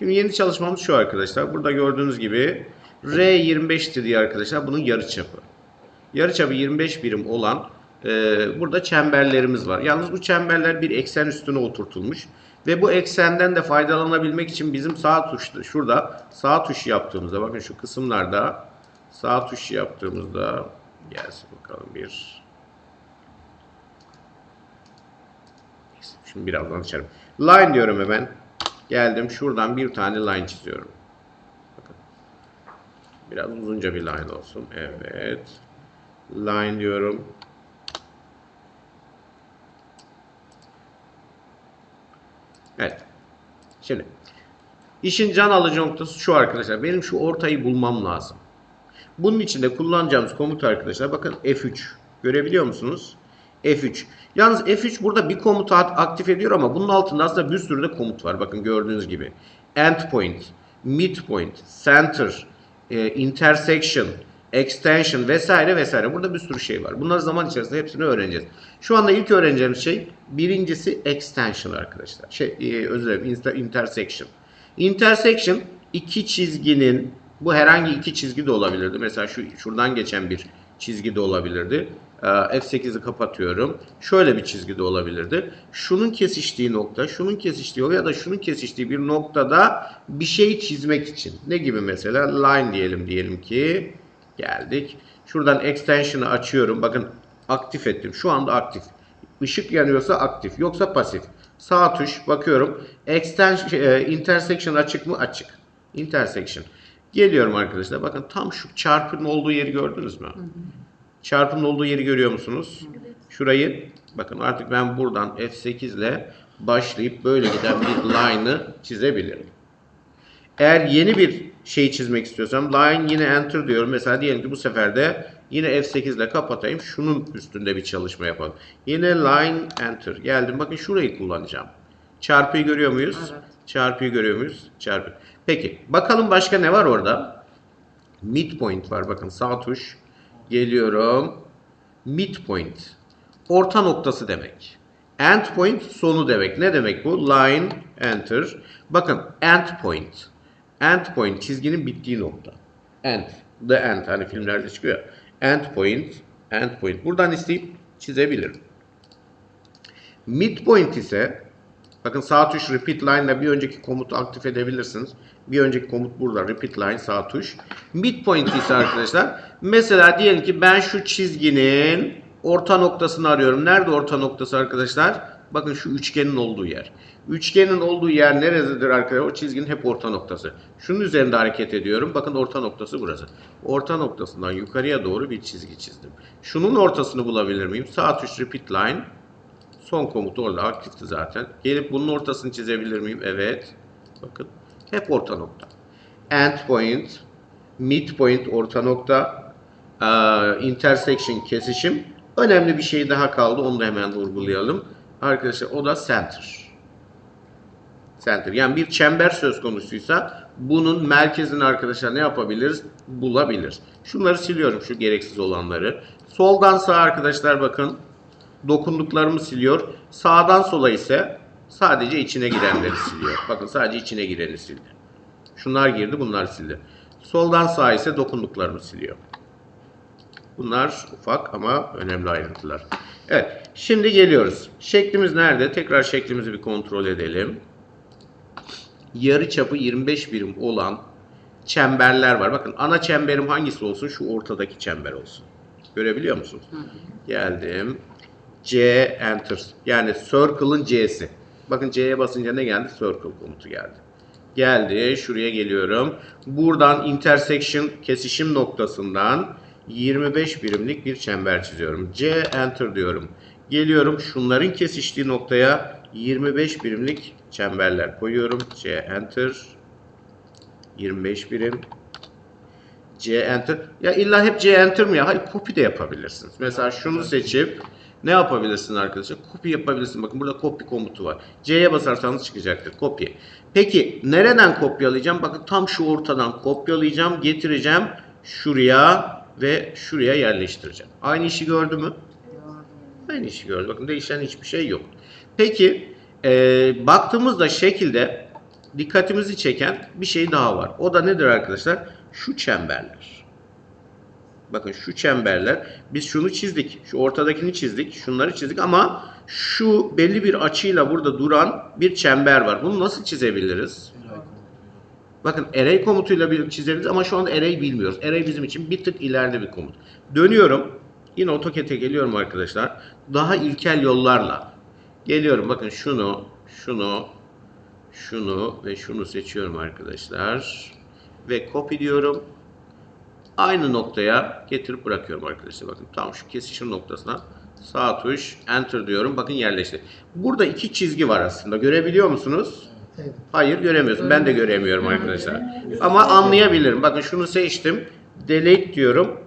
Şimdi yeni çalışmamız şu arkadaşlar. Burada gördüğünüz gibi R25'ti diye arkadaşlar bunun yarıçapı. Yarıçapı 25 birim olan e, burada çemberlerimiz var. Yalnız bu çemberler bir eksen üstüne oturtulmuş. Ve bu eksenden de faydalanabilmek için bizim sağ tuşta şurada sağ tuş yaptığımızda bakın şu kısımlarda sağ tuş yaptığımızda gelsin bakalım bir Şimdi birazdan açarım. Line diyorum hemen. Geldim şuradan bir tane line çiziyorum. Biraz uzunca bir line olsun. Evet. Line diyorum. Evet. Şimdi işin can alıcı noktası şu arkadaşlar. Benim şu ortayı bulmam lazım. Bunun için de kullanacağımız komut arkadaşlar bakın F3. Görebiliyor musunuz? F3. Yalnız F3 burada bir komutu aktif ediyor ama bunun altında aslında bir sürü de komut var. Bakın gördüğünüz gibi. Endpoint, midpoint, center, e, intersection, extension vesaire vesaire. Burada bir sürü şey var. Bunları zaman içerisinde hepsini öğreneceğiz. Şu anda ilk öğreneceğimiz şey birincisi extension arkadaşlar. Şey, e, özür dilerim inter- intersection. Intersection iki çizginin bu herhangi iki çizgi de olabilirdi. Mesela şu şuradan geçen bir çizgi de olabilirdi. Ee, F8'i kapatıyorum. Şöyle bir çizgi de olabilirdi. Şunun kesiştiği nokta, şunun kesiştiği ya da şunun kesiştiği bir noktada bir şey çizmek için. Ne gibi mesela? Line diyelim diyelim ki. Geldik. Şuradan extension'ı açıyorum. Bakın aktif ettim. Şu anda aktif. Işık yanıyorsa aktif. Yoksa pasif. Sağ tuş bakıyorum. Extension, e, intersection açık mı? Açık. Intersection. Geliyorum arkadaşlar. Bakın tam şu çarpının olduğu yeri gördünüz mü? Çarpının olduğu yeri görüyor musunuz? Şurayı bakın artık ben buradan F8 ile başlayıp böyle giden bir line'ı çizebilirim. Eğer yeni bir şey çizmek istiyorsam line yine enter diyorum. Mesela diyelim ki bu sefer de yine F8 ile kapatayım. Şunun üstünde bir çalışma yapalım. Yine line enter. Geldim. Bakın şurayı kullanacağım. Çarpıyı görüyor muyuz? Evet. Çarpıyı görüyor muyuz? Çarpı. Peki. Bakalım başka ne var orada? Midpoint var. Bakın sağ tuş. Geliyorum. Midpoint. Orta noktası demek. Endpoint sonu demek. Ne demek bu? Line, enter. Bakın endpoint. Endpoint çizginin bittiği nokta. End. The end. Hani filmlerde çıkıyor. ya. Endpoint. Endpoint. Buradan isteyip çizebilirim. Midpoint ise bakın sağ tuş repeat line ile bir önceki komutu aktif edebilirsiniz. Bir önceki komut burada repeat line sağ tuş. Midpoint ise arkadaşlar mesela diyelim ki ben şu çizginin orta noktasını arıyorum. Nerede orta noktası arkadaşlar? Bakın şu üçgenin olduğu yer. Üçgenin olduğu yer nerededir arkadaşlar? O çizginin hep orta noktası. Şunun üzerinde hareket ediyorum. Bakın orta noktası burası. Orta noktasından yukarıya doğru bir çizgi çizdim. Şunun ortasını bulabilir miyim? Sağ tuş repeat line. Son komut orada aktifti zaten. Gelip bunun ortasını çizebilir miyim? Evet. Bakın. Hep orta nokta. Endpoint, midpoint orta nokta, eee, intersection kesişim. Önemli bir şey daha kaldı. Onu da hemen vurgulayalım. Arkadaşlar o da center. Center. Yani bir çember söz konusuysa bunun merkezini arkadaşlar ne yapabiliriz? Bulabiliriz. Şunları siliyorum şu gereksiz olanları. Soldan sağa arkadaşlar bakın dokunduklarımı siliyor. Sağdan sola ise sadece içine girenleri siliyor. Bakın sadece içine gireni sildi. Şunlar girdi, bunlar sildi. Soldan sağa ise dokunduklarımı siliyor. Bunlar ufak ama önemli ayrıntılar. Evet, şimdi geliyoruz. Şeklimiz nerede? Tekrar şeklimizi bir kontrol edelim. Yarı çapı 25 birim olan çemberler var. Bakın ana çemberim hangisi olsun? Şu ortadaki çember olsun. Görebiliyor musunuz? Geldim. C enter. Yani circle'ın C'si. Bakın C'ye basınca ne geldi? Circle komutu geldi. Geldi. Şuraya geliyorum. Buradan intersection kesişim noktasından 25 birimlik bir çember çiziyorum. C enter diyorum. Geliyorum şunların kesiştiği noktaya 25 birimlik çemberler koyuyorum. C enter. 25 birim. C enter. Ya illa hep C enter mi ya? Hayır copy de yapabilirsiniz. Mesela şunu seçip ne yapabilirsin arkadaşlar? Copy yapabilirsin. Bakın burada copy komutu var. C'ye basarsanız çıkacaktır. Copy. Peki nereden kopyalayacağım? Bakın tam şu ortadan kopyalayacağım, getireceğim şuraya ve şuraya yerleştireceğim. Aynı işi gördü mü? Aynı işi gördü. Bakın değişen hiçbir şey yok. Peki e, baktığımızda şekilde dikkatimizi çeken bir şey daha var. O da nedir arkadaşlar? Şu çemberler. Bakın şu çemberler. Biz şunu çizdik. Şu ortadakini çizdik. Şunları çizdik ama şu belli bir açıyla burada duran bir çember var. Bunu nasıl çizebiliriz? Bakın array komutuyla bir çizeriz ama şu anda array bilmiyoruz. Array bizim için bir tık ileride bir komut. Dönüyorum. Yine AutoCAD'e geliyorum arkadaşlar. Daha ilkel yollarla. Geliyorum bakın şunu, şunu, şunu ve şunu seçiyorum arkadaşlar. Ve copy diyorum. Aynı noktaya getirip bırakıyorum arkadaşlar. Bakın tam şu kesişim noktasına sağ tuş enter diyorum. Bakın yerleşti. Burada iki çizgi var aslında. Görebiliyor musunuz? Evet. Hayır göremiyorsun. Ben de göremiyorum arkadaşlar. Ama anlayabilirim. Bakın şunu seçtim. Delete diyorum.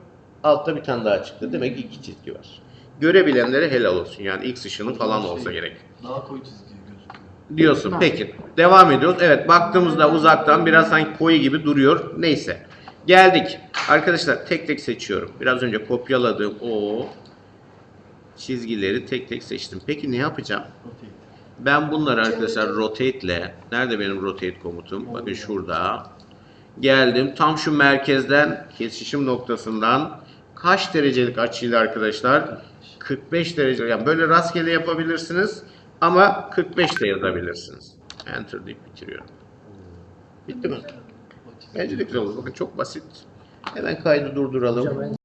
Altta bir tane daha çıktı. Demek ki iki çizgi var. Görebilenlere helal olsun. Yani X ışını falan olsa gerek. Daha koyu çizgi Diyorsun. Peki. Devam ediyoruz. Evet baktığımızda uzaktan biraz sanki koyu gibi duruyor. Neyse. Geldik. Arkadaşlar tek tek seçiyorum. Biraz önce kopyaladığım o çizgileri tek tek seçtim. Peki ne yapacağım? Rotate. Ben bunları arkadaşlar rotate ile nerede benim rotate komutum? Bakın şurada. Geldim. Tam şu merkezden kesişim noktasından kaç derecelik açıyla arkadaşlar? 45 derece. Yani böyle rastgele yapabilirsiniz ama 45 de yazabilirsiniz. Enter deyip bitiriyorum. Bitti mi? Bence de güzel oldu. Bakın çok basit. Hemen kaydı durduralım.